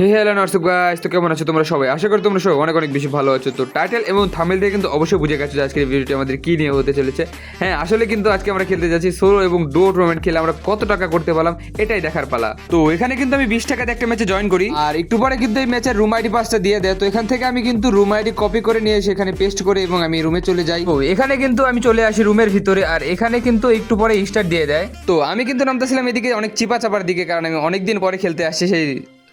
হে hello নার্সু guys, তো কেমন আছো তোমরা সবাই? আশা করি তোমরা সবাই অনেক অনেক বেশি ভালো আছো। তো টাইটেল এবং থামেল দিয়ে কিন্তু অবশ্যই বুঝে গেছো যে আজকের ভিডিওটি আমাদের কি নিয়ে হতে চলেছে। হ্যাঁ আসলে কিন্তু আজকে আমরা খেলতে যাচ্ছি সোলো এবং ডো টুর্নামেন্ট খেলে আমরা কত টাকা করতে পারলাম এটাই দেখার পালা। তো এখানে কিন্তু আমি বিশ টাকাতে একটা ম্যাচে জয়েন করি। আর একটু পরে কিন্তু এই ম্যাচের রুম আইডি পাসটা দিয়ে দেয়। তো এখান থেকে আমি কিন্তু রুম আইডি কপি করে নিয়ে এসে এখানে পেস্ট করে এবং আমি রুমে চলে যাই। তো এখানে কিন্তু আমি চলে আসি রুমের ভিতরে আর এখানে কিন্তু একটু পরে স্টার্ট দিয়ে দেয়। তো আমি কিন্তু নামতেছিলাম এদিকে অনেক চিপা চাপার দিকে কারণ আমি অনেক দিন পরে খেলতে আসছি সেই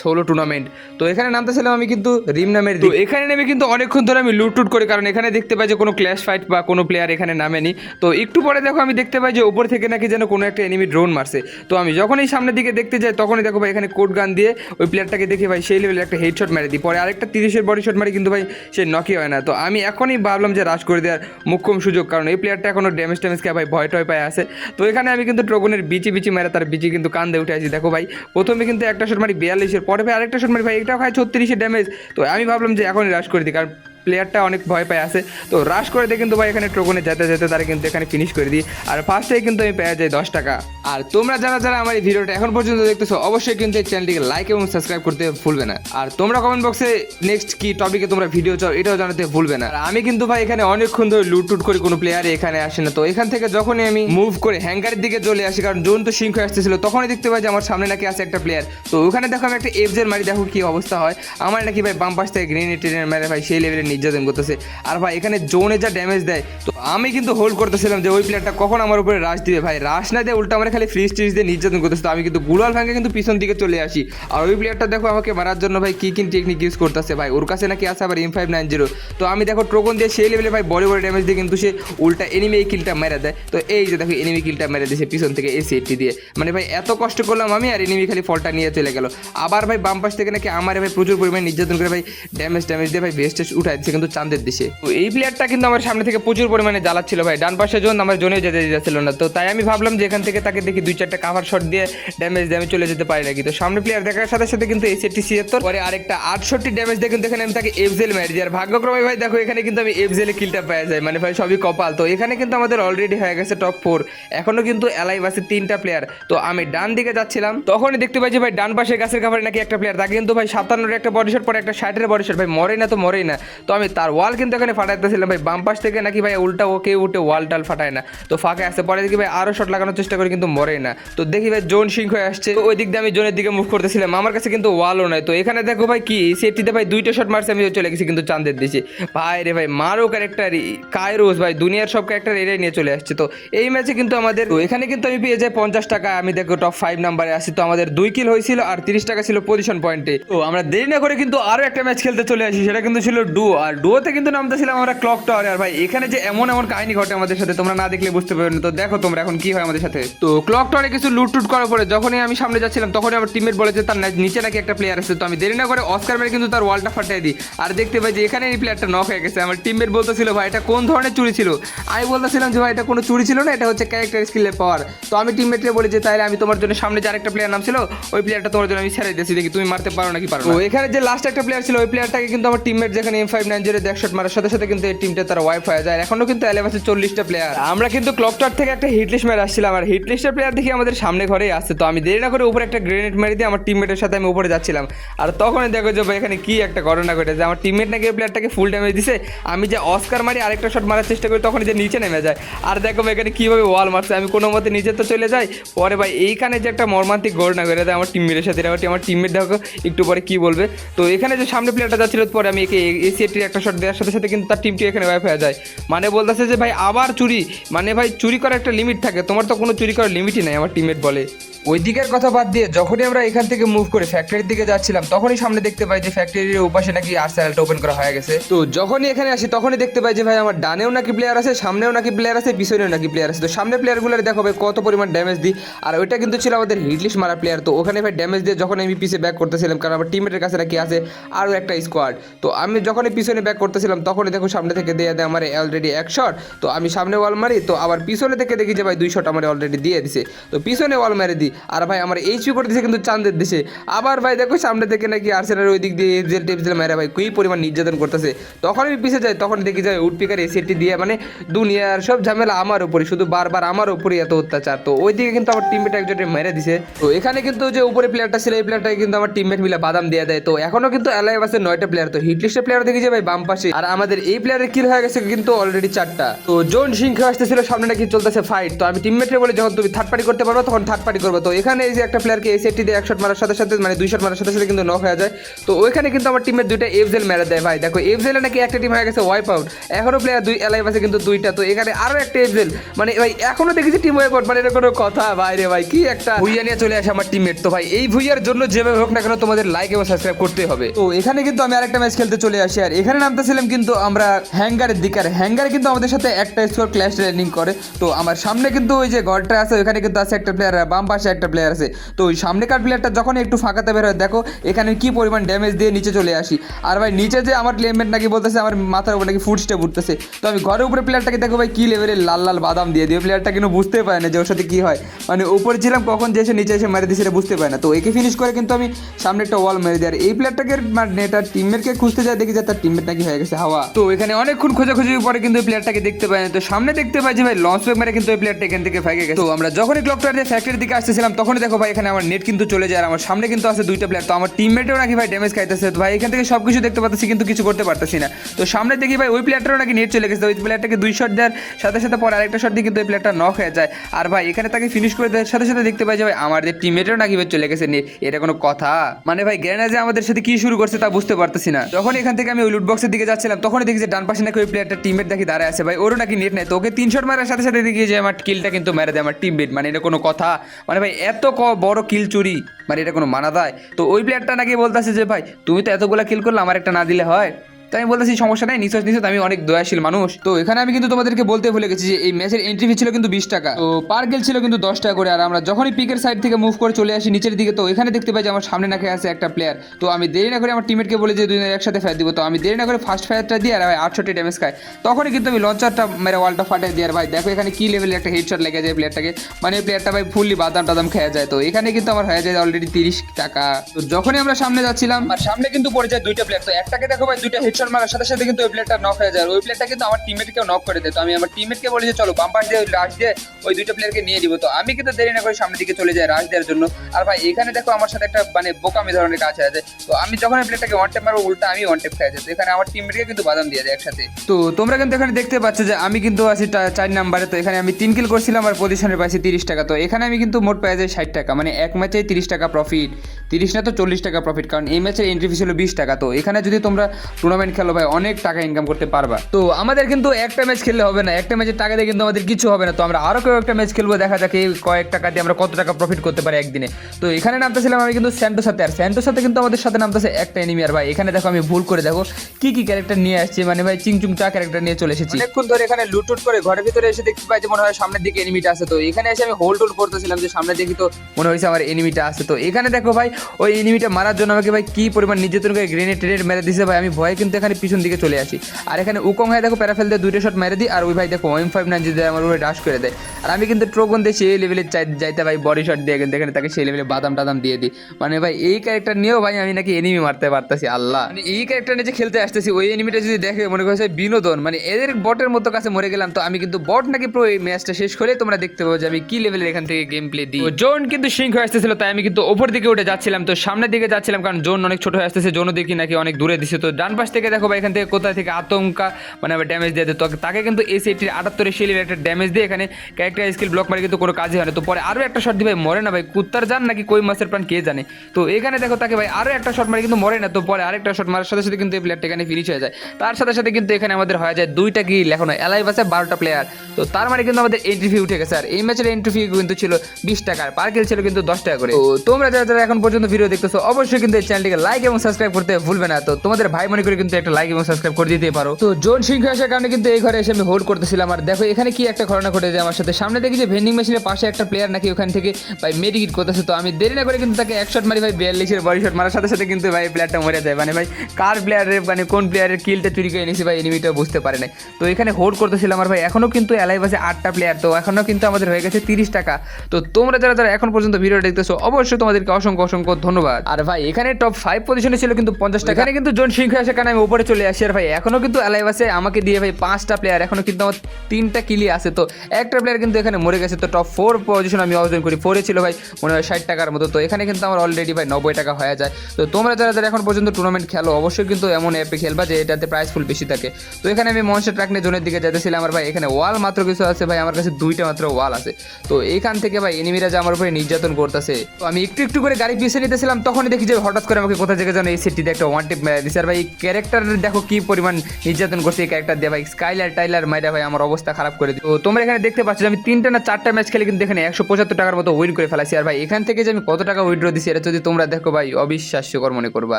সোলো টুর্নামেন্ট তো এখানে নামতেছিলাম আমি কিন্তু রিম নামের তো এখানে নেমে কিন্তু অনেকক্ষণ ধরে আমি লুট টুট করি, কারণ এখানে দেখতে পাই যে কোনো ক্ল্যাশ ফাইট বা কোনো প্লেয়ার এখানে নামেনি। তো একটু পরে দেখো আমি দেখতে পাই যে উপর থেকে নাকি যেন কোনো একটা এনিমি ড্রোন মারছে। তো আমি যখনই সামনের দিকে দেখতে যাই, তখনই দেখো ভাই এখানে কোট গান দিয়ে ওই প্লেয়ারটাকে দেখে ভাই সেই লেভেলে একটা হেডশট মেরে দিই। পরে আরেকটা তিরিশের বডি শট মারি, কিন্তু ভাই সে নকি হয় না। তো আমি এখনই ভাবলাম যে রাশ করে দেওয়ার মুখ্যম সুযোগ, কারণ এই প্লেয়ারটা এখনও ড্যামেজ ট্যামেজ খেয়ে ভাই ভয় টয় পায় আছে। তো এখানে আমি কিন্তু ট্রগনের বিচি বিচি মেরে তার বিচি কিন্তু কান্দে উঠে আসি দেখো ভাই, প্রথমে কিন্তু একটা শট মারি, বিয়াল্লিশের পরে ভাই আরেকটা শুনবেন ভাই এটাও খায় ছত্রিশের ড্যামেজ তো আমি ভাবলাম যে এখনই রাশ করে দিই, কারণ প্লেয়ারটা অনেক ভয় পায় আছে। তো রাশ করে দিয়ে কিন্তু ভাই এখানে টোকনে যেতে যেতে তারা কিন্তু এখানে ফিনিশ করে দিই। আর ফার্স্টেই কিন্তু আমি পেয়ে যাই দশ টাকা। আর তোমরা যারা যারা আমার এই ভিডিওটা এখন পর্যন্ত দেখতেছো, অবশ্যই কিন্তু এই চ্যানেলটিকে লাইক এবং সাবস্ক্রাইব করতে ভুলবে না। আর তোমরা কমেন্ট বক্সে নেক্সট কি টপিকে তোমরা ভিডিও চাও, এটাও জানাতে ভুলবে না। আর আমি কিন্তু ভাই এখানে অনেকক্ষণ ধরে লুট টুট করি কোনো প্লেয়ার এখানে আসে না। তো এখান থেকে যখনই আমি মুভ করে হ্যাঙ্গারের দিকে চলে আসি, কারণ জোন তো সিংহ আসতেছিল, তখনই দেখতে পাই যে আমার সামনে নাকি আছে একটা প্লেয়ার তো ওখানে দেখো আমি একটা এফজের মারি, দেখো কি অবস্থা হয়। আমার নাকি ভাই বাম পাশ থেকে গ্রেনেড টেনের মেরে ভাই সেই লেভেলে নির্যাতন করতেছে। আর ভাই, এখানে জোনে যা ড্যামেজ দেয়, তো আমি কিন্তু হোল্ড করতেছিলাম যে ওই প্লেয়ারটা কখন আমার উপরে রাশ দিবে। ভাই রাশ না দিয়ে উল্টা আমার খালি ফ্রিজ ট্রিজ দিয়ে নির্যাতন করতেছে। তো আমি কিন্তু গুলাল ভাঙে কিন্তু পিছন দিকে চলে আসি। আর ওই প্লেয়ারটা দেখো আমাকে মারার জন্য ভাই কি কি টেকনিক ইউজ করতেছে। ভাই, ওর কাছে নাকি আছে আবার এম ফাইভ নাইন জিরো তো আমি দেখো ট্রোকন দিয়ে সেই লেভেলে ভাই বড় বড় ড্যামেজ দিয়ে কিন্তু সে উল্টা এনিমি এই কিলটা মেরে দেয়। তো এই যে দেখো এনিমি কিলটা মেরে দিয়েছে পিছন থেকে এই সেটটি দিয়ে। মানে ভাই, এত কষ্ট করলাম আমি আর এনিমি খালি ফলটা নিয়ে চলে গেল। আবার ভাই বাম পাশ থেকে নাকি আমার ভাই প্রচুর পরিমাণে নির্যাতন করে ভাই ড্যামেজ ড্যামেজ দিয়ে ভাই বেস্ট উঠাই দিচ্ছে কিন্তু চাঁদের দিছে তো এই প্লেয়ারটা কিন্তু আমার সামনে থেকে প্রচুর পরিমাণে জ্বালাচ্ছিল ভাই। ডান পাশে জোন আমার জোনে যেতে যাচ্ছিল না। তো তাই আমি ভাবলাম যে এখান থেকে তাকে দেখি দুই চারটা কাভার শট দিয়ে ড্যামেজ দিয়ে আমি চলে যেতে পারি নাকি। তো সামনে প্লেয়ার দেখার সাথে সাথে কিন্তু এই সেটটি ছিয়াত্তর পরে আরেকটা আটষট্টি ড্যামেজ দিয়ে কিন্তু এখানে আমি তাকে এফজেল মেরে আর ভাগ্যক্রমে ভাই দেখো, এখানে কিন্তু আমি এফজেলে কিলটা পেয়ে যাই। মানে ভাই সবই কপাল। তো এখানে কিন্তু আমাদের অলরেডি হয়ে গেছে টপ ফোর এখনও কিন্তু এলাইভ আছে তিনটা প্লেয়ার তো আমি ডান দিকে যাচ্ছিলাম। তখনই দেখতে পাই যে ভাই ডান পাশে গাছের কাভারে নাকি একটা প্লেয়ার তাকে কিন্তু ভাই সাতান্নর একটা বডি শট পরে একটা ষাটের বডি শট ভাই মরে না তো মরেই না। তো আমি তার ওয়াল কিন্তু এখানে ফাটাইতেছিলাম ভাই। বাম পাশ থেকে নাকি ভাই উল্টা ওকে উঠে ওয়াল টাল ফাটায় না। তো ফাঁকে আসতে পরে দেখি ভাই আরও শট লাগানোর চেষ্টা করি কিন্তু মরেই না। তো দেখি ভাই জোন সিং হয়ে আসছে। ওই দিক দিয়ে আমি জোনের দিকে মুভ করতেছিলাম। আমার কাছে কিন্তু ওয়ালও নাই। তো এখানে দেখো ভাই কি সেফটিতে ভাই দুইটা শট মারছে, আমি চলে গেছি কিন্তু চাঁদের দিছি ভাই রে ভাই মারো ক্যারেক্টার কায়রোজ ভাই, দুনিয়ার সব ক্যারেক্টার এরাই নিয়ে চলে আসছে। তো এই ম্যাচে কিন্তু আমাদের এখানে কিন্তু আমি পেয়ে যাই পঞ্চাশ টাকা। আমি দেখো টপ ফাইভ নাম্বারে আসি তো আমাদের দুই কিল হয়েছিল আর তিরিশ টাকা ছিল পজিশন পয়েন্টে তো আমরা দেরি না করে কিন্তু আরও একটা ম্যাচ খেলতে চলে আসি। সেটা কিন্তু ছিল ডুও আর ডুয়োতে কিন্তু নামতেছিলাম আমরা ক্লক টাওয়ারে আর ভাই, এখানে যে এমন এমন কাহিনী ঘটে আমাদের সাথে, তোমরা না দেখলে বুঝতে পারবে না। তো দেখো তোমরা এখন কি হয় আমাদের সাথে। তো ক্লক টাওয়ারে কিছু লুট টুট করার পরে যখনই আমি সামনে যাচ্ছিলাম, তখনই আমার টিমমেট বলে যে তার নিচে নাকি একটা প্লেয়ার আছে। তো আমি দেরি না করে অস্কার মেরে কিন্তু তার ওয়ালটা ফাটিয়ে দিই। আর দেখতে পাই যে এখানে এই প্লেয়ারটা নক হয়ে গেছে। আমার টিমমেট বলতেছিল, ভাই, এটা কোন ধরনের চুরি ছিল? আমি বলতেছিলাম যে, ভাই, এটা কোনো চুরি ছিল না, এটা হচ্ছে ক্যারেক্টার স্কিলের পাওয়ার তো আমি টিমমেটকে বলি যে তাহলে আমি তোমার জন্য সামনে যে আরেকটা প্লেয়ার নাম ছিল ওই প্লেয়ারটা তোমার জন্য আমি ছেড়ে দিয়েছি দেখি তুমি মারতে পারো নাকি পারো এখানে যে লাস্ট একটা প্লেয়ার ছিল, ওই প্লেয়ারটাকে কিন্তু আমার টিমমেট যেখানে এম ফাইভ নাইন জিরো একশট মারার সাথে সাথে কিন্তু এই টিমটা তার ওয়াইফ হয়ে যায়। এখনও কিন্তু এলেভ আছে চল্লিশটা প্লেয়ার আমরা কিন্তু ক্লকটার থেকে একটা হিট লিস্ট মেরে আসছিলাম। আর হিট লিস্টের প্লেয়ার দেখি আমাদের সামনে ঘরেই আসছে তো আমি দেরি না করে উপরে একটা গ্রেনেড মেরে দিয়ে আমার টিমমেটের সাথে আমি উপরে যাচ্ছিলাম। আর তখনই দেখো যে ভাই, এখানে কি একটা ঘটনা ঘটেছে। আমার টিমমেট নাকি প্লেয়ারটাকে ফুল ড্যামেজ দিছে। আমি যে অস্কার মারি, আরেকটা শট মারার চেষ্টা করি তখন যে নিচে নেমে যায়। আর দেখো এখানে কীভাবে ওয়াল মারছে। আমি কোনো মতে নিচে তো চলে যাই। পরে ভাই, এইখানে যে একটা মর্মান্তিক ঘটনা ঘটে দেয় আমার টিমমেটের সাথে। আমার টিমমেট দেখো, একটু পরে কি বলবে। তো এখানে যে সামনে প্লেয়ারটা যাচ্ছিল, পরে আমি একে এসিএটির একটা শট দেওয়ার সাথে সাথে কিন্তু তার টিমটি এখানে ওয়াইফ হয়ে যায়। মানে বলতেছে যে, ভাই, আবার চুরি। মানে ভাই, চুরি করার একটা লিমিট থাকে। তোমার তো কোনো চুরি করার লিমিটই নাই, আমার টিমমেট বলে। ওই দিকের কথা বাদ দিয়ে যখনই আমরা এখান থেকে মুভ করে ফ্যাক্টরির দিকে যাচ্ছিলাম, তখনই সামনে দেখতে পাই যে ফ্যাক্টরির ওপাশে নাকি আর্সেনালটা ওপেন করা হয়ে গেছে। তো যখনই এখানে আসি, তখনই দেখতে পাই যে, ভাই, আমার ডানেও নাকি প্লেয়ার আছে, সামনেও নাকি প্লেয়ার আছে, পিছনেও নাকি প্লেয়ার আছে। তো সামনে প্লেয়ারগুলোর দেখো, ভাই, কত পরিমাণ ড্যামেজ দিই। আর ওইটা কিন্তু ছিল আমাদের হিটলিস্ট মারা প্লেয়ার তো ওখানে ভাই ড্যামেজ দিয়ে যখন আমি পিছে ব্যাক করতেছিলাম, কারণ আমার টিমের কাছে নাকি আছে আরও একটা স্কোয়াড তো আমি যখনই পিছনে ব্যাক করতেছিলাম, তখনই দেখো সামনে থেকে দিয়ে দেয় আমার অলরেডি এক শট তো আমি সামনে ওয়াল মারি, তো আবার পিছনে থেকে দেখি যে ভাই দুই শট আমার অলরেডি দিয়ে দিছে। তো পিছনে ওয়াল মেরে দিই, আর ভাই আমার এইচপি করে দিছে কিন্তু চান্দের দিছে আবার ভাই দেখো সামনে থেকে নাকি আর্সেনাল ওই দিক দিয়ে এফজেল টেপজেল মেরে ভাই কুই পরিমাণ নির্যাতন করতেছে। তখন আমি পিছিয়ে যাই, তখন দেখি যায় উডপিকার এসিটি দিয়ে মানে দুনিয়ার সব ঝামেলা আমার উপরে শুধু বারবার আমার উপরে এত অত্যাচার। তো ওই দিকে কিন্তু আমার টিমমেট একজনে মেরে দিছে। তো এখানে কিন্তু যে উপরে প্লেয়ারটা ছিল, এই প্লেয়ারটাকে কিন্তু আমার টিমমেট মিলে বাদাম দিয়ে দেয়। তো এখনও কিন্তু অ্যালাইভ আছে নয়টা প্লেয়ার তো হিট লিস্টের প্লেয়ার দেখি যে ভাই বাম পাশে। আর আমাদের এই প্লেয়ারের কিল হয়ে গেছে কিন্তু অলরেডি চারটা। তো জোন সিংহ আসতেছিল, সামনে নাকি চলতেছে ফাইট তো আমি টিমমেটে বলে, যখন তুমি থার্ড পার্টি করতে পারবে, তখন থার্ড পার্টি করব। তো এখানে এই যে একটা প্লেয়ারকে এসিটি দিয়ে এক শট মারার সাথে সাথে মানে দুই শট মারার সাথে সাথে কিন্তু নক হয়ে যায়। তো ওইখানে কিন্তু আমার টিমের দুইটা এফজেল মেরে দেয় ভাই। দেখো এফজেলে নাকি একটা টিম হয়ে গেছে ওয়াইপ আউট এখনও প্লেয়ার দুই অ্যালাইভ আছে কিন্তু দুইটা। তো এখানে আরও একটা এফজেল মানে ভাই, এখনও দেখেছি টিম ওয়াইপ আউট মানে এটা কোনো কথা ভাই রে ভাই, কি একটা ভুইয়া নিয়ে চলে আসে আমার টিমমেট তো ভাই, এই ভুইয়ার জন্য যেভাবে হোক না কেন তোমাদের লাইক এবং সাবস্ক্রাইব করতে হবে। তো এখানে কিন্তু আমি আরেকটা ম্যাচ খেলতে চলে আসি। আর এখানে নামতেছিলাম কিন্তু আমরা হ্যাঙ্গারের দিকে। আর হ্যাঙ্গার কিন্তু আমাদের সাথে একটা স্কোর ক্ল্যাশ ট্রেনিং করে। তো আমার সামনে কিন্তু ওই যে ঘরটা আছে ওখানে কিন্তু আছে একটা প্লেয়ার বাম পাশে একটা প্লেয়ার আছে। তো ওই সামনেকার প্লেয়ারটা যখন একটু ফাঁকাতে বের হয়, দেখো এখানে কি পরিমাণ ড্যামেজ দিয়ে নিচে চলে আসি। আর ভাই, নিচে যে আমার প্লেমেন্ট নাকি বলতেছে, আমার মাথার উপর নাকি ফুড স্টেপ উঠতেছে। তো আমি ঘরের উপরে প্লেয়ারটাকে দেখো ভাই, কি লেভেলের লাল লাল বাদাম দিয়ে দিও প্লেয়ারটা কিন্তু বুঝতে পারে না যে ওর সাথে কি হয়। মানে উপরে ছিলাম কখন যে এসে নিচে এসে মেরে দিয়েছে সেটা বুঝতে পারে না। তো একে ফিনিশ করে কিন্তু আমি সামনে একটা ওয়াল মেরে দিই। আর এই প্লেয়ারটাকে মানে তার টিমেরকে খুঁজতে যায় দেখি যে তার টিমমেট নাকি হয়ে গেছে হাওয়া। তো এখানে অনেকক্ষণ খোঁজাখুঁজির পরে কিন্তু এই প্লেয়ারটাকে দেখতে পাই তো সামনে দেখতে পাই যে ভাই লঞ্চ ব্যাগ মেরে কিন্তু এই প্লেয়ারটা এখান থেকে ফেঁকে গেছে। তো আমরা যখনই ক্লক দিয়ে ফ্যাক্টরির দিকে আসতেছিলাম, তখনই দেখো ভাই, এখানে আমার নেট কিন্তু চলে যায় আর আমার সামনে কিন্তু আছে দুইটা প্লেয়ার তো আমার টিমমেটও নাকি ভাই ড্যামেজ খাইতেছে। ভাই, এখান থেকে সব কিছু দেখতে পাচ্ছি কিন্তু কিছু করতে পারতেছি না। তো সামনে দেখি ভাই, ওই প্লেয়ারটারও নাকি নেট চলে গেছে। ওই প্লেয়ারটাকে দুই শট দেওয়ার সাথে সাথে পরে আরেকটা শট দিয়ে কিন্তু ওই প্লেয়ারটা নক হয়ে যায়। আর ভাই, এখানে তাকে ফিনিশ করে দেওয়ার সাথে সাথে দেখতে পাই যে ভাই আমাদের টিমমেটও নাকি ভাই চলে গেছে নেট এটা কোনো কথা? মানে ভাই গ্রেনাজে আমাদের সাথে কি শুরু করছে তা বুঝতে পারতেছি না। যখন এখান থেকে আমি ওই লুট বক্সের দিকে যাচ্ছিলাম, তখনই দেখি যে ডান পাশে নাকি ওই প্লেয়ারটা টিমমেট দেখি দাঁড়ায় আছে। ভাই, ওরও নাকি নেট নেই। তো ওকে তিন শট মারার সাথে সাথে দেখি যে আমার কিলটা কিন্তু মেরে দেয় আমার টিমমেট মানে এটা কোনো কথা। মানে ভাই, এত ক বড় কিল চুরি? মানে এটা কোনো মানা দেয় তো ওই প্লেয়ারটা নাকি বলতেছে যে, ভাই, তুমি তো এতগুলো কিল করলে আমার একটা না দিলে হয়? তাই আমি বলতেছি, সমস্যা নাই, নিশ্চয় নিশ্চয়, আমি অনেক দয়াশীল মানুষ। তো এখানে আমি কিন্তু তোমাদেরকে বলতে ভুলে গেছি যে এই ম্যাচের এন্ট্রি ফি ছিল কিন্তু বিশ টাকা। তো পার গেল ছিল কিন্তু দশ টাকা করে, আর আমরা যখনই পিকের সাইড থেকে মুভ করে চলে আসি নিচের দিকে, তো এখানে দেখতে পাই যে আমার সামনে নাকি আছে একটা প্লেয়ার তো আমি দেরি না করে আমার টিমেটকে বলে যে দুজনের একসাথে ফায়ার দিব। তো আমি দেরি না করে ফার্স্ট ফায়ারটা দিয়ে, আর ভাই আটষট্টি ড্যামেজ খায়। তখনই কিন্তু আমি লঞ্চারটা মেরে ওয়ালটা ফাটাই দিয়ে আর ভাই দেখো এখানে কি লেভেলের একটা হেডশট লেগে যায় প্লেয়ারটাকে মানে প্লেয়ারটা ভাই ফুললি বাদাম টাদাম খেয়ে যায়। তো এখানে কিন্তু আমার হয়ে যায় অলরেডি তিরিশ টাকা। তো যখনই আমরা সামনে যাচ্ছিলাম আর সামনে কিন্তু পড়ে যায় দুইটা প্লেয়ার তো একটাকে দেখো ভাই, দুইটা হেডশট মারার সাথে সাথে কিন্তু ওই প্লেয়ারটা নক হয়ে যায়। ওই প্লেয়ারটা কিন্তু আমার টিমমেটকেও নক করে দেয়। তো আমি আমার টিমমেটকে বলি যে, চলো বাম্পার দিয়ে রাশ দিয়ে ওই দুইটা প্লেয়ারকে নিয়ে দিব তো আমি কিন্তু দেরি না করে সামনের দিকে চলে যাই রাশ দেওয়ার জন্য। আর ভাই, এখানে দেখো আমার সাথে একটা মানে বোকামি ধরনের কাজ যায়। তো আমি যখন ওই প্লেয়ারটাকে ওয়ান টেপ মারবো, উল্টা আমি ওয়ান টেপ খাই যায় তো এখানে আমার টিমমেটকে কিন্তু বাদাম দিয়ে দেয় একসাথে। তো তোমরা কিন্তু এখানে দেখতে পাচ্ছ যে, আমি কিন্তু আছি চার নাম্বারে। তো এখানে আমি তিন কিল করছিলাম আর পজিশনের পাইছি তিরিশ টাকা। তো এখানে আমি কিন্তু মোট পেয়ে যাই ষাট টাকা। মানে এক ম্যাচে তিরিশ টাকা প্রফিট তিরিশ না তো চল্লিশ টাকা প্রফিট কারণ এই ম্যাচের এন্ট্রি ফি ছিল বিশ টাকা। তো এখানে যদি তোমরা টুর্নামেন্ট খেলো ভাই, অনেক টাকা ইনকাম করতে পারবা। তো আমাদের কিন্তু একটা ম্যাচ খেললে হবে না, একটা ম্যাচের টাকা দিয়ে কিন্তু আমাদের কিছু হবে না। তো আমরা আরও কয়েকটা ম্যাচ খেলব, দেখা যাক এই কয়েক টাকা দিয়ে আমরা কত টাকা প্রফিট করতে পারি একদিনে। তো এখানে নামতেছিলাম আমি কিন্তু স্যান্টোর সাথে, আর স্যান্টোর সাথে কিন্তু আমাদের সাথে নামতেছে একটা এনিমি আর ভাই, এখানে দেখো আমি ভুল করে দেখো, কি কি ক্যারেক্টার নিয়ে আসছি মানে ভাই চিংচুং চা ক্যারেক্টার নিয়ে চলে এসেছি। অনেকক্ষণ ধরে এখানে লুটুট করে ঘরের ভিতরে এসে দেখতে পাই যে মনে হয় সামনের দিকে এনিমিটা আছে। তো এখানে এসে আমি হোল্ড হোল্ড করতেছিলাম যে সামনে দেখি তো মনে হয়েছে আমার এনিমিটা আছে। তো এখানে দেখো ভাই, ওই এনিমিটা মারার জন্য আমাকে ভাই কি পরিমাণ নির্যাতন করে গ্রেনেড ট্রেনেড মেরে দিছে ভাই, আমি ভয়ে কিন্তু এখানে পিছন দিকে চলে আসি। আর এখানে উকং হয় দেখো প্যারাফেল দিয়ে দুইটা শট মেরে দিই, আর ওই ভাই দেখো ওয়েম ফাইভ নাইন যদি আমার উপরে ডাশ করে দেয়। আর আমি কিন্তু ট্রোগন দিয়ে সেই লেভেলে যাইতে ভাই বডি শট দিয়ে কিন্তু এখানে তাকে সেই লেভেলে বাদাম টাদাম দিয়ে দিই। মানে ভাই এই ক্যারেক্টার নিয়েও ভাই আমি নাকি এনিমি মারতে পারতেছি, আল্লাহ। মানে এই ক্যারেক্টার নিয়ে যে খেলতে আসতেছি, ওই এনিমিটা যদি দেখে মনে করছে বিনোদন মানে এদের বটের মতো কাছে মরে গেলাম, তো আমি কিন্তু বট নাকি পুরো এই ম্যাচটা শেষ করে তোমরা দেখতে পাবো যে আমি কি লেভেলের এখান থেকে গেম প্লে দিই জোন কিন্তু সিঙ্ক হয়ে আসতেছিল, তাই আমি কিন্তু ওপর দিকে উঠে যাচ্ছিলাম, তো সামনের দিকে যাচ্ছিলাম, কারণ জোন অনেক ছোট হয়ে আসতেছে, জোনও দেখি নাকি অনেক দূরে দিছে, তো ডান পাশ থেকে দেখো ভাই, এখান থেকে কোথায় থেকে আতঙ্কা মানে ড্যামেজ দিয়ে। দেয় তাকে কিন্তু এসি এইটির আটাত্তরে শিলের একটা ড্যামেজ দিয়ে এখানে ক্যারেক্টার স্কিল ব্লক মারি কিন্তু কোনো কাজই হয় না। তো পরে আরও একটা শট দিয়ে ভাই মরে না ভাই। কুত্তার যান নাকি কই মাছের প্রাণ, কে জানে। তো এখানে দেখো তাকে ভাই আরও একটা শট মারি কিন্তু মরে না। তো পরে আরেকটা শট মারার সাথে সাথে কিন্তু এই প্লেয়ারটা এখানে ফিনিশ হয়ে যায়। তার সাথে সাথে কিন্তু এখানে আমাদের হয়ে যায় দুইটা কিল এখন এলাইভ আছে বারোটা প্লেয়ার তো তার মানে কিন্তু আমাদের এন্ট্রি ফি উঠে গেছে। আর এই ম্যাচের এন্ট্রি ফি কিন্তু ছিল বিশ টাকার পার কিল ছিল কিন্তু দশ টাকা করে। তো তোমরা যারা যারা এখন পর্যন্ত ভিডিও দেখতেছো, অবশ্যই কিন্তু এই চ্যানেলটিকে লাইক এবং সাবস্ক্রাইব করতে ভুলবে না। তো তোমাদের ভাই মনে করে কিন্তু চাই একটা লাইক এবং সাবস্ক্রাইব করে দিতে পারো। তো জোন সিংহ আসার কারণে কিন্তু এই ঘরে এসে আমি হোল্ড করতেছিলাম। আর দেখো, এখানে কি একটা ঘটনা ঘটেছে আমার সাথে। সামনে দেখি যে ভেন্ডিং মেশিনের পাশে একটা প্লেয়ার নাকি ওখান থেকে ভাই মেডিকিট করতেছে। তো আমি দেরি না করে কিন্তু তাকে এক শট মারি ভাই বিয়াল্লিশের বডি শট মারার সাথে সাথে কিন্তু ভাই প্লেয়ারটা মরে যায়। মানে ভাই, কার প্লেয়ারের মানে কোন প্লেয়ারের কিলটা চুরি করে এনেছি ভাই এনিমিটা বুঝতে পারে নাই। তো এখানে হোল্ড করতেছিলাম আর ভাই, এখনও কিন্তু অ্যালাইভ আছে আটটা প্লেয়ার তো এখনও কিন্তু আমাদের হয়ে গেছে তিরিশ টাকা। তো তোমরা যারা যারা এখন পর্যন্ত ভিডিও দেখতেছো, অবশ্যই তোমাদেরকে অসংখ্য অসংখ্য ধন্যবাদ। আর ভাই, এখানে টপ ফাইভ পজিশনে ছিল কিন্তু পঞ্চাশ টাকা। এখানে কিন্তু জন সিংহ আসে কারণে আমি উপরে চলে আসি আর ভাই, এখনও কিন্তু অ্যালাইভ আছে, আমাকে দিয়ে ভাই পাঁচটা প্লেয়ার এখনও কিন্তু আমার তিনটা কিলি আছে। তো একটা প্লেয়ার কিন্তু এখানে মরে গেছে, তো টপ ফোর পজিশন আমি অর্জন করি। ফোরে ছিল ভাই, মনে হয় ষাট টাকার মতো। তো এখানে কিন্তু আমার অলরেডি ভাই নব্বই টাকা হয়ে যায়। তো তোমরা যারা যারা এখন পর্যন্ত টুর্নামেন্ট খেলো, অবশ্যই কিন্তু এমন অ্যাপে খেলবা যে এটাতে প্রাইস ফুল বেশি থাকে। তো এখানে আমি মনস্টার ট্রাক নিয়ে জোনের দিকে যেতেছিলাম আমার ভাই, এখানে ওয়াল মাত্র কিছু আছে ভাই, আমার কাছে দুইটা মাত্র ওয়াল আছে। তো এইখান থেকে ভাই এনিমিরা যে আমার উপরে নির্যাতন করতেছে, তো আমি একটু একটু করে গাড়ি পিছিয়ে নিতেছিলাম, তখনই দেখি যে হঠাৎ করে আমাকে কোথা থেকে যেন এই সেটটিতে একটা ওয়ান টিপ দিচ্ছে আর ভাই ক্যারেক্টার দেখো কি পরিমাণ নির্যাতন করছে এই ক্যারেক্টার দিয়ে, ভাই। স্কাইলার টাইলার মাইরা ভাই, আমার অবস্থা খারাপ করে তো তোমরা এখানে দেখতে পাচ্ছ আমি তিনটা না চারটা ম্যাচ খেলে কিন্তু এখানে একশো পঁচাত্তর টাকার মতো উইন করে ফেলাছি আর ভাই, এখান থেকে যে আমি কত টাকা উইড্রো দিছি, এটা যদি তোমরা দেখো ভাই, অবিশ্বাস্যকর মনে করবা।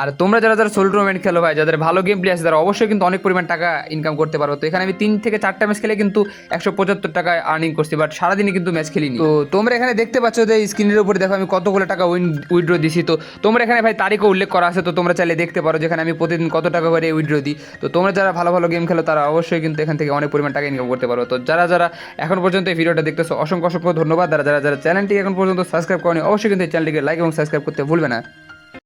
আর তোমরা যারা যারা সোল টুর্নামেন্ট খেলো ভাই, যাদের ভালো গেম প্লে আছে, তারা অবশ্যই কিন্তু অনেক পরিমাণ টাকা ইনকাম করতে পারো তো এখানে আমি তিন থেকে চারটা ম্যাচ খেলে কিন্তু একশো পঁচাত্তর টাকা আর্নিং করছি বাট সারাদিনই কিন্তু ম্যাচ খেলিনি। তো তোমরা এখানে দেখতে পাচ্ছ যে স্ক্রিনের উপরে দেখো, আমি কতগুলো টাকা উইন উইড্রো দিছি। তো তোমরা এখানে ভাই তারিখও উল্লেখ করা আছে, তো তোমরা চাইলে দেখতে পারো যেখানে আমি প্রতিদিন কত টাকা করে উইড্রো দিই। তো তোমরা যারা ভালো ভালো গেম খেলো, তারা অবশ্যই কিন্তু এখান থেকে অনেক পরিমাণ টাকা ইনকাম করতে পারো। তো যারা যারা এখন পর্যন্ত এই ভিডিওটা দেখতেছো, অসংখ্য অসংখ্য ধন্যবাদ। যারা যারা যারা চ্যানেলটি এখন পর্যন্ত সাবস্ক্রাইব করেনি, অবশ্যই কিন্তু এই চ্যানেলটিকে লাইক এবং সাবস্ক্রাইব করতে ভুলবে না।